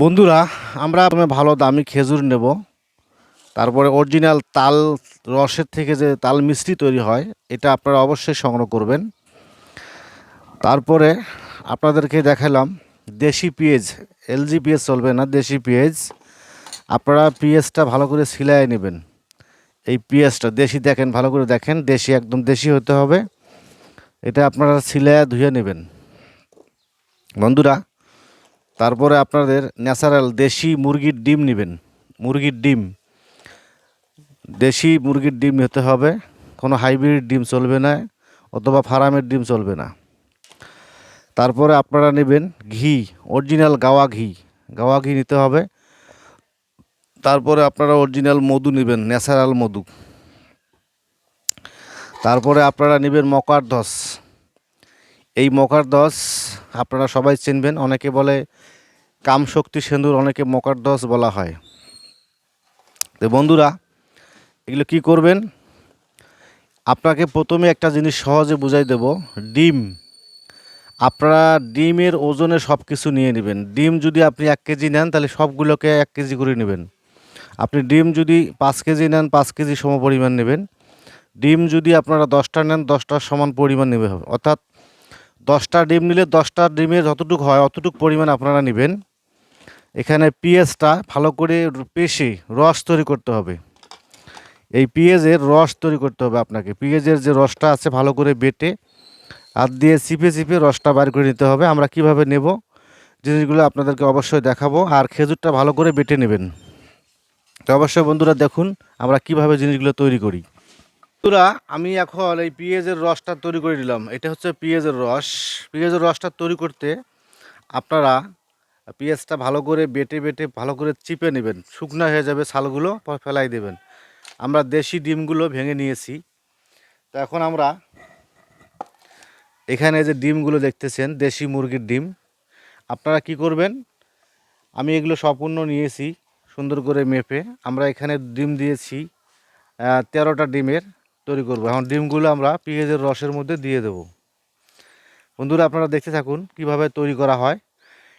বন্ধুরা, আমরা প্রথমে ভালো দামি খেজুর নেব। তারপরে অরিজিনাল তাল রসের থেকে যে তাল মিষ্টি তৈরি হয়, এটা আপনারা অবশ্যই সংগ্রহ করবেন। তারপরে আপনাদেরকে দেখালাম দেশি পেঁয়াজ এলজি পেঁয়াজ চলবে না, দেশি পেঁয়াজ। আপনারা পেঁয়াজটা ভালো করে সিলাই নেবেন। এই পেঁয়াজটা দেশি দেখেন, ভালো করে দেখেন, দেশি একদম দেশি হতে হবে। এটা আপনারা সিলাই ধুয়ে নেবেন। বন্ধুরা তারপরে আপনাদের ন্যাচারাল দেশি মুরগির ডিম নেবেন, মুরগির ডিম। দেশি মুরগির ডিম হতে হবে, কোনো হাইব্রিড ডিম চলবে না, অথবা ফার্মের ডিম চলবে না। তারপরে আপনারা নেবেন ঘি, অরিজিনাল গাওয়া ঘি গাওয়া ঘি নিতে হবে। তারপরে আপনারা অরিজিনাল মধু নেবেন, ন্যাচারাল মধু। তারপরে আপনারা নেবেন মকার দশ। এই মকার দশ আপনারা সবাই চিনবেন, অনেকে বলে কাম শক্তি সিন্দুর অনেকে মকার দশ বলা হয়। তো বন্ধুরা, এগুলো কি করবেন? আপনাকে প্রথমে একটা জিনিস সহজে বুঝাই দেব। ডিম। আপনারা ডিমের ওজনে সব কিছু নিয়ে নেবেন। ডিম যদি আপনি এক কেজি নেন, তাহলে সবগুলোকে এক কেজি করে নেবেন। আপনি ডিম যদি পাঁচ কেজি নেন, পাঁচ কেজি সম পরিমাণ নেবেন। ডিম যদি আপনারা দশটা নেন, দশটার সমান পরিমাণ নেবে। হবে অর্থাৎ দশটা ডিম নিলে দশটা ডিমের যতটুকু হয়, অতটুকু পরিমাণ আপনারা নেবেন। এখানে পেঁয়াজটা ভালো করে পেশে রস তৈরি করতে হবে। এই পেঁয়াজের রস তৈরি করতে হবে আপনাকে। পেঁয়াজের যে রসটা আছে ভালো করে বেটে হাত দিয়ে চিপে চিপে রসটা বার করে নিতে হবে। আমরা কীভাবে নেব জিনিসগুলো আপনাদেরকে অবশ্যই দেখাবো আর খেজুরটা ভালো করে বেটে নেবেন। তো অবশ্যই বন্ধুরা দেখুন আমরা কীভাবে জিনিসগুলো তৈরি করি। বন্ধুরা, আমি এখন এই পেঁয়াজের রসটা তৈরি করে নিলাম। এটা হচ্ছে পেঁয়াজের রস। পেঁয়াজের রসটা তৈরি করতে আপনারা পেঁয়াজটা ভালো করে বেটে বেটে, ভালো করে চিপে নেবেন। শুকনো হয়ে যাবে ছালগুলো ফেলাই দেবেন। আমরা দেশি ডিমগুলো ভেঙে নিয়েছি। তো এখন আমরা এখানে যে ডিমগুলো দেখতেছেন, দেশি মুরগির ডিম, আপনারা কি করবেন? আমি এগুলো সম্পূর্ণ নিয়েছি, সুন্দর করে মেপে। আমরা এখানে ডিম দিয়েছি তেরোটা ডিমের তৈরি করব। এখন ডিমগুলো আমরা পেঁয়াজের রসের মধ্যে দিয়ে দেবো। বন্ধুরা, আপনারা দেখতে থাকুন কীভাবে তৈরি করা হয়।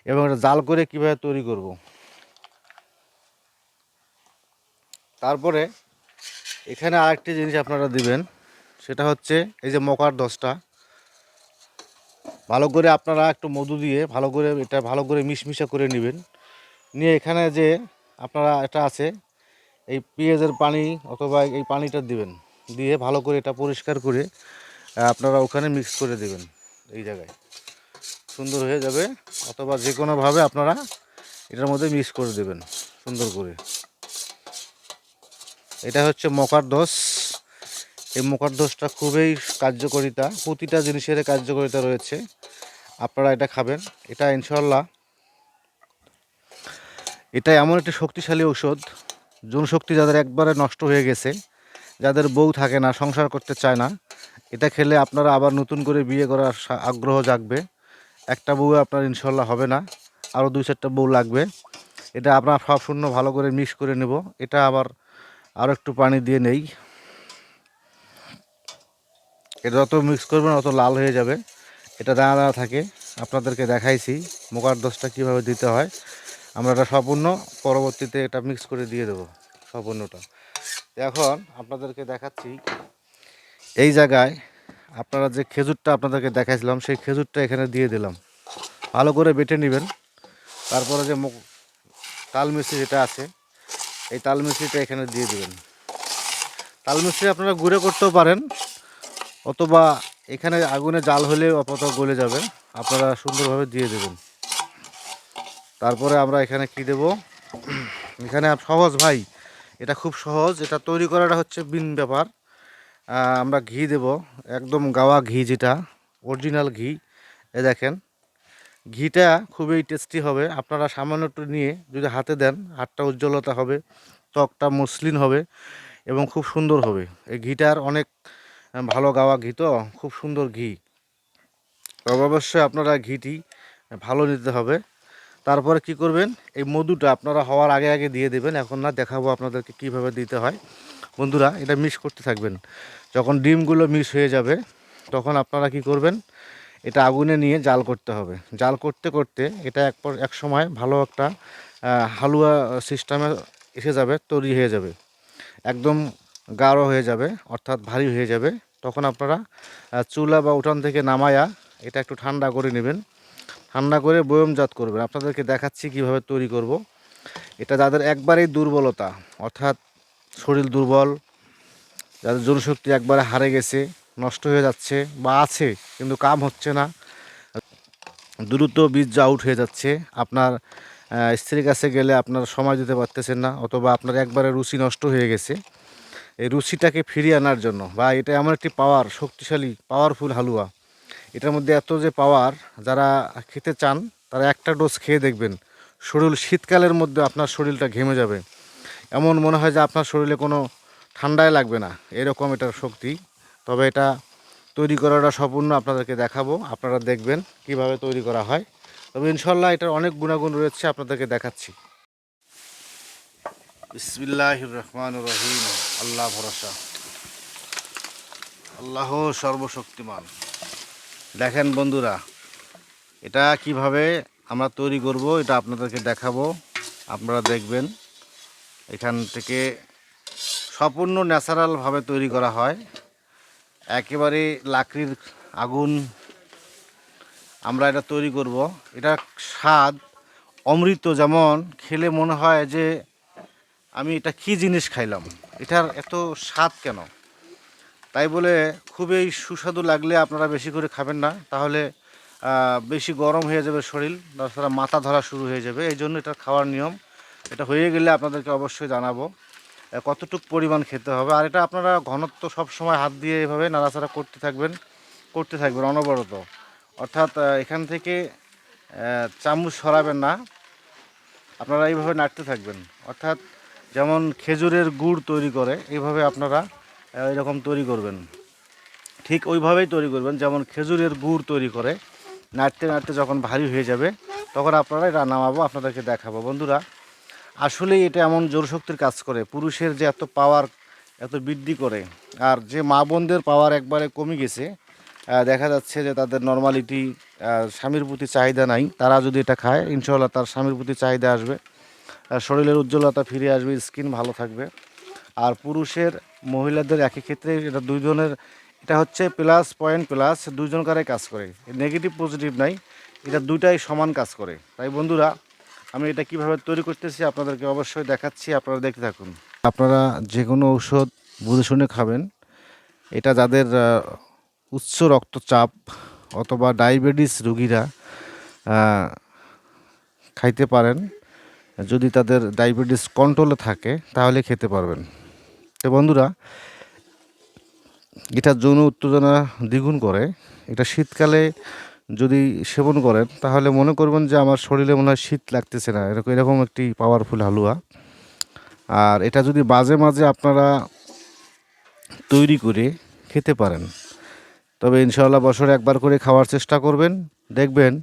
এবং এটা জাল করে কীভাবে তৈরি করব। তারপরে এখানে আরেকটি জিনিস আপনারা দিবেন, সেটা হচ্ছে এই যে মকার দশটা। ভালো করে আপনারা একটু মধু দিয়ে ভালো করে এটা ভালো করে মিশমিশা করে নেবেন। নিয়ে এখানে যে আপনারা এটা আছে, এই পেঁয়াজের পানি অথবা এই পানিটা দিবেন, দিয়ে ভালো করে এটা পরিষ্কার করে আপনারা ওখানে মিক্স করে দেবেন এই জায়গায়। সুন্দর হয়ে যাবে অথবা যে কোনোভাবে আপনারা এটার মধ্যে মিক্স করে দেবেন, সুন্দর করে। এটা হচ্ছে মকার দোষ। এই মকার দোষটা খুবই কার্যকরিতা, প্রতিটা জিনিসের কার্যকারিতা রয়েছে। আপনারা এটা খাবেন। এটা ইনশাল্লাহ এটা এমন একটি শক্তিশালী ঔষধ। জনশক্তি যাদের একবারে নষ্ট হয়ে গেছে, যাদের বউ থাকে না, সংসার করতে চায় না, এটা খেলে আপনারা আবার নতুন করে বিয়ে করার আগ্রহ জাগবে। একটা বউ আপনার ইনশাল্লাহ হবে না আরও দুই চারটা বউ লাগবে। এটা আপনার সব শূন্য ভালো করে মিক্স করে নেব। এটা আবার আরও একটু পানি দিয়ে নেই। এটা যত মিক্স করবেন অত লাল হয়ে যাবে। এটা দানা দানা থাকে, আপনাদেরকে দেখাইছি মোকার দোষটা কীভাবে দিতে হয়। আমরা এটা সম্পূর্ণ পরবর্তীতে এটা মিক্স করে দিয়ে দেবো সম্পূর্ণটা এখন আপনাদেরকে দেখাচ্ছি, এই জায়গায় আপনারা যে খেজুরটা আপনাদেরকে দেখাইছিলাম, সেই খেজুরটা এখানে দিয়ে দিলাম। ভালো করে বেটে নেবেন। তারপরে যে তাল মিষ্টি যেটা আছে, এই তাল মিষ্টিটা এখানে দিয়ে দেবেন। তাল মিষ্টি আপনারা গুঁড়ো করতেও পারেন, অথবা এখানে আগুনে জাল হলে অপত গলে যাবে। আপনারা সুন্দরভাবে দিয়ে দেবেন। তারপরে আমরা এখানে কি দেব? এখানে সহজ ভাই, এটা খুব সহজ। এটা তৈরি করাটা হচ্ছে বিন ব্যাপার। আমরা ঘি দেব। একদম গাওয়া ঘি যেটা, অরিজিনাল ঘি। এ দেখেন, ঘিটা খুবই টেস্টি হবে। আপনারা সামান্য একটু নিয়ে যদি হাতে দেন, হাতটা উজ্জ্বলতা হবে, ত্বকটা মসৃণ হবে এবং খুব সুন্দর হবে। এই ঘিটার অনেক ভালো গাওয়া ঘি তো, খুব সুন্দর ঘি। অবশ্যই আপনারা ঘিটি ভালো নিতে হবে। তারপরে কি করবেন, এই মধুটা আপনারা হওয়ার আগে আগে দিয়ে দেবেন। এখন না দেখাবো আপনাদেরকে কীভাবে দিতে হয়। বন্ধুরা, এটা মিক্স করতে থাকবেন। যখন ডিমগুলো মিক্স হয়ে যাবে, তখন আপনারা কি করবেন? এটা আগুনে নিয়ে জাল করতে হবে। জাল করতে করতে এটা এক এক সময় ভালো একটা হালুয়া সিস্টেমে এসে যাবে, তৈরি হয়ে যাবে। একদম গাঢ় হয়ে যাবে, অর্থাৎ ভারী হয়ে যাবে। তখন আপনারা চুলা বা উঠান থেকে নামায়া এটা একটু ঠান্ডা করে নেবেন। ঠান্ডা করে বয়মজাত করবেন। আপনাদেরকে দেখাচ্ছি কীভাবে তৈরি করব। এটা যাদের একবারেই দুর্বলতা, অর্থাৎ শরীর দুর্বল, যাদের জনশক্তি একবারে হারে গেছে, নষ্ট হয়ে যাচ্ছে বা আছে, কিন্তু কাম হচ্ছে না, দ্রুত বীজ আউট হয়ে যাচ্ছে, আপনার স্ত্রীর কাছে গেলে আপনার সময় দিতে পারতেছেন না, অথবা আপনার একবারে রুচি নষ্ট হয়ে গেছে। এই রুচিটাকে ফিরিয়ে আনার জন্য, বা এটা এমন একটি পাওয়ার শক্তিশালী পাওয়ারফুল হালুয়া। এটার মধ্যে এত যে পাওয়ার যারা খেতে চান, তারা একটা ডোজ খেয়ে দেখবেন। শরীর, শীতকালের মধ্যে আপনার শরীরটা ঘেমে যাবে। এমন মনে হয় যে আপনার শরীরে কোনো ঠান্ডায় লাগবে না। এরকম এটার শক্তি। তবে এটা তৈরি করাটা সম্পূর্ণ আপনাদেরকে দেখাবো। আপনারা দেখবেন কীভাবে তৈরি করা হয়। তবে ইনশাল্লাহ এটার অনেক গুণাগুণ রয়েছে আপনাদেরকে দেখাচ্ছি। বিসমিল্লাহ রহমান রহিম। আল্লাহ ভরসা। আল্লাহ সর্বশক্তিমান। দেখেন বন্ধুরা, এটা কীভাবে আমরা তৈরি করব, এটা আপনাদেরকে দেখাবো। আপনারা দেখবেন। এখান থেকে সম্পূর্ণ ন্যাচারালভাবে তৈরি করা হয়। একেবারে লাকড়ির আগুন আমরা এটা তৈরি করব। এটা স্বাদ অমৃত যেমন, খেলে মনে হয় যে আমি এটা কী জিনিস খাইলাম, এটার এত স্বাদ কেন? তাই বলে খুবই সুস্বাদু লাগলে আপনারা বেশি করে খাবেন না, তাহলে বেশি গরম হয়ে যাবে শরীর, তাছাড়া মাথা ধরা শুরু হয়ে যাবে, এই জন্য এটা খাওয়ার নিয়ম। এটা হয়ে গেলে আপনাদেরকে অবশ্যই জানাব কতটুক পরিমাণ খেতে হবে। আর এটা আপনারা ঘনত্ব সব সময় হাত দিয়ে এভাবে নাড়াচাড়া করতে থাকবেন করতে থাকবেন অনবরত। অর্থাৎ এখান থেকে চামচ সরাবেন না, আপনারা এইভাবে নাড়তে থাকবেন। অর্থাৎ, যেমন খেজুরের গুড় তৈরি করে, এইভাবে আপনারা এরকম তৈরি করবেন। ঠিক ওইভাবেই তৈরি করবেন, যেমন খেজুরের গুড় তৈরি করে, নাড়তে নাড়তে যখন ভারী হয়ে যাবে, তখন আপনারা এটা নামাবো, আপনাদেরকে দেখাবো। বন্ধুরা আসলেই এটা এমন জোরশক্তির কাজ করে। পুরুষের যে এত পাওয়ার এত বৃদ্ধি করে, আর যে মা বোনদের পাওয়ার একবারে কমে গেছে দেখা যাচ্ছে যে তাদের নর্মালিটি স্বামীর প্রতি চাহিদা নাই। তারা যদি এটা খায় ইনশাল্লাহ তার স্বামীর প্রতি চাহিদা আসবে। শরীরের উজ্জ্বলতা ফিরে আসবে স্কিন ভালো থাকবে। আর পুরুষের মহিলাদের একই ক্ষেত্রে এটা দুইজনের এটা হচ্ছে প্লাস পয়েন্ট প্লাস দুইজনকারাই কাজ করে। নেগেটিভ পজিটিভ নাই, এটা দুইটাই সমান কাজ করে। তাই বন্ধুরা আমি এটা কীভাবে তৈরি করতেছি আপনাদেরকে অবশ্যই দেখাচ্ছি, আপনারা দেখতে থাকুন। আপনারা যে কোনো ঔষধ বুঝে শুনে খাবেন। এটা যাদের উচ্চ রক্তচাপ অথবা ডায়াবেটিস রোগীরা খাইতে পারেন। যদি তাদের ডায়াবেটিস কন্ট্রোলে থাকে, তাহলে খেতে পারবেন। তো বন্ধুরা, এটা যৌন উত্তেজনা দ্বিগুণ করে। এটা শীতকালে যদি সেবন করেন, তাহলে মনে করবেন যে আমার শরীরে মনে হয় শীত লাগতেছে না। এরকম এরকম একটি পাওয়ারফুল হালুয়া। আর এটা যদি মাঝে মাঝে আপনারা তৈরি করে খেতে পারেন, তবে ইনশাআল্লাহ বছরে একবার করে খাওয়ার চেষ্টা করবেন। দেখবেন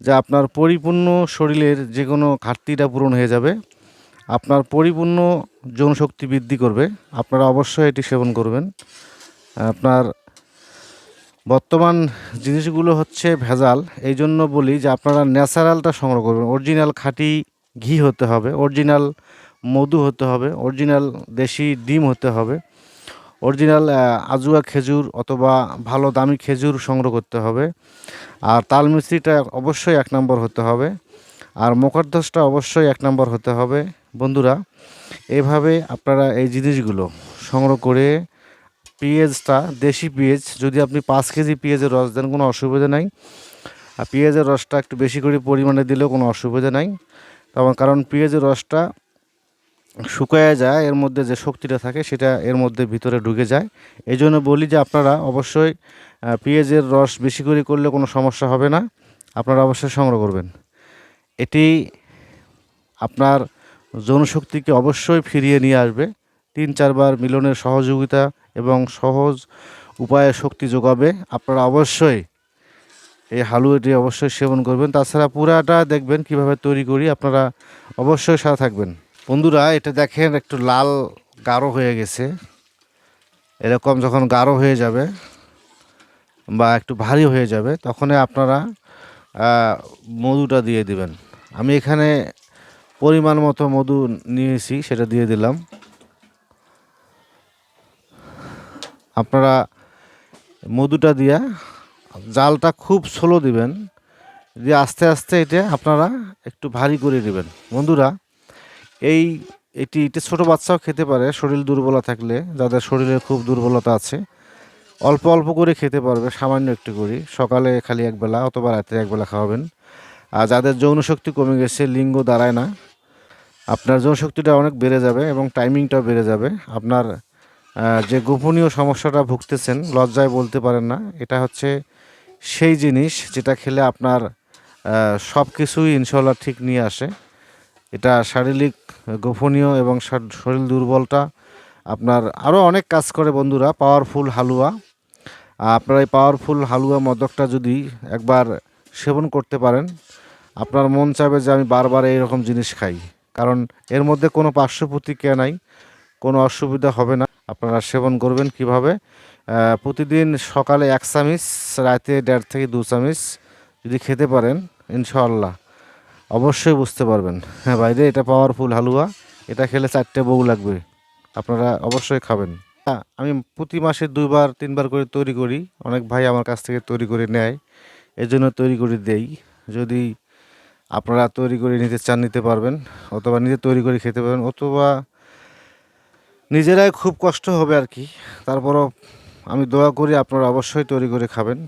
যে আপনার পরিপূর্ণ শরীরের যে কোনো ঘাটতিটা পূরণ হয়ে যাবে। আপনার পরিপূর্ণ যৌনশক্তি বৃদ্ধি করবে। আপনারা অবশ্যই এটি সেবন করবেন। আপনার বর্তমান জিনিসগুলো হচ্ছে ভেজাল। এই জন্য বলি যে আপনারা ন্যাচারালটা সংগ্রহ করবেন। অরিজিনাল খাঁটি ঘি হতে হবে, অরিজিনাল মধু হতে হবে, অরিজিনাল দেশি ডিম হতে হবে, অরিজিনাল আজুয়া খেজুর অথবা ভালো দামি খেজুর সংগ্রহ করতে হবে। আর তাল মিস্ত্রিটা অবশ্যই এক নম্বর হতে হবে। আর মকরধ্বসটা অবশ্যই এক নম্বর হতে হবে। বন্ধুরা, এভাবে আপনারা এই জিনিসগুলো সংগ্রহ করে পেঁয়াজটা, দেশি পেঁয়াজ, যদি আপনি পাঁচ কেজি পেঁয়াজের রস দেন, কোনো অসুবিধা নাই। আর পেঁয়াজের রসটা একটু বেশি করে পরিমাণে দিলেও কোনো অসুবিধা নাই। তখন কারণ পেঁয়াজের রসটা শুকায় যায়, এর মধ্যে যে শক্তিটা থাকে, সেটা এর মধ্যে ভিতরে ঢুকে যায়। এই জন্য বলি যে আপনারা অবশ্যই পেঁয়াজের রস বেশি করে করলে কোনো সমস্যা হবে না। আপনারা অবশ্যই সংগ্রহ করবেন। এটি আপনার যৌনশক্তিকে অবশ্যই ফিরিয়ে নিয়ে আসবে। তিন চারবার মিলনের সহযোগিতা এবং সহজ উপায়ে শক্তি যোগাবে, আপনারা অবশ্যই এই হালুয়াটি অবশ্যই সেবন করবেন। তাছাড়া পুরাটা দেখবেন কীভাবে তৈরি করি, আপনারা অবশ্যই সাথে থাকবেন। বন্ধুরা, এটা দেখেন একটু লাল গাঢ় হয়ে গেছে। এরকম যখন গাঢ় হয়ে যাবে বা একটু ভারী হয়ে যাবে, তখনই আপনারা মধুটা দিয়ে দিবেন। আমি এখানে পরিমাণ মতো মধু নিয়েছি, সেটা দিয়ে দিলাম। আপনারা মধুটা দিয়া জালটা খুব স্লো দিবেন, দিয়ে আস্তে আস্তে এটা আপনারা একটু ভারী করে দিবেন বন্ধুরা, এই এটি, এটা ছোটো বাচ্চাও খেতে পারে, শরীর দুর্বলতা থাকলে, যাদের শরীরে খুব দুর্বলতা আছে, অল্প অল্প করে খেতে পারবে, সামান্য একটু করে সকালে খালি একবেলা অথবা রাতে একবেলা খাওয়াবেন। আর যাদের যৌন শক্তি কমে গেছে, লিঙ্গ দাঁড়ায় না, আপনার যৌন শক্তিটা অনেক বেড়ে যাবে এবং টাইমিংটাও বেড়ে যাবে। আপনার যে গোপনীয় সমস্যাটা ভুগতেছেন, লজ্জায় বলতে পারেন না, এটা হচ্ছে সেই জিনিস যেটা খেলে আপনার সব কিছুই ইনশাল্লাহ ঠিক নিয়ে আসে। এটা শারীরিক, গোপনীয় এবং শরীর দুর্বলতা আপনার আরও অনেক কাজ করে বন্ধুরা পাওয়ারফুল হালুয়া। আপনার এই পাওয়ারফুল হালুয়া মদকটা যদি একবার সেবন করতে পারেন, আপনার মন চাইবে যে আমি বারবার এইরকম জিনিস খাই। কারণ এর মধ্যে কোনো পার্শ্ব প্রতিক্রিয়া নাই, কোনো অসুবিধা হবে না। আপনারা সেবন করবেন কীভাবে? প্রতিদিন সকালে এক চামিচ রাতে দেড় থেকে দু চামিচ যদি খেতে পারেন ইনশাআল্লাহ। অবশ্যই বুঝতে পারবেন। হ্যাঁ বাইরে এটা পাওয়ারফুল হালুয়া। এটা খেলে চারটে বউ লাগবে। আপনারা অবশ্যই খাবেন। হ্যাঁ, আমি প্রতি মাসে দুইবার তিনবার করে তৈরি করি। অনেক ভাই আমার কাছ থেকে তৈরি করে নেয়। এই জন্য তৈরি করে দেই। যদি আপনারা তৈরি করে নিতে চান নিতে পারবেন। অথবা নিজে তৈরি করে খেতে পারবেন। অথবা নিজেরাই খুব কষ্ট হবে আর কি। তারপরও আমি দোয়া করি আপনারা অবশ্যই তৈরি করে খাবেন।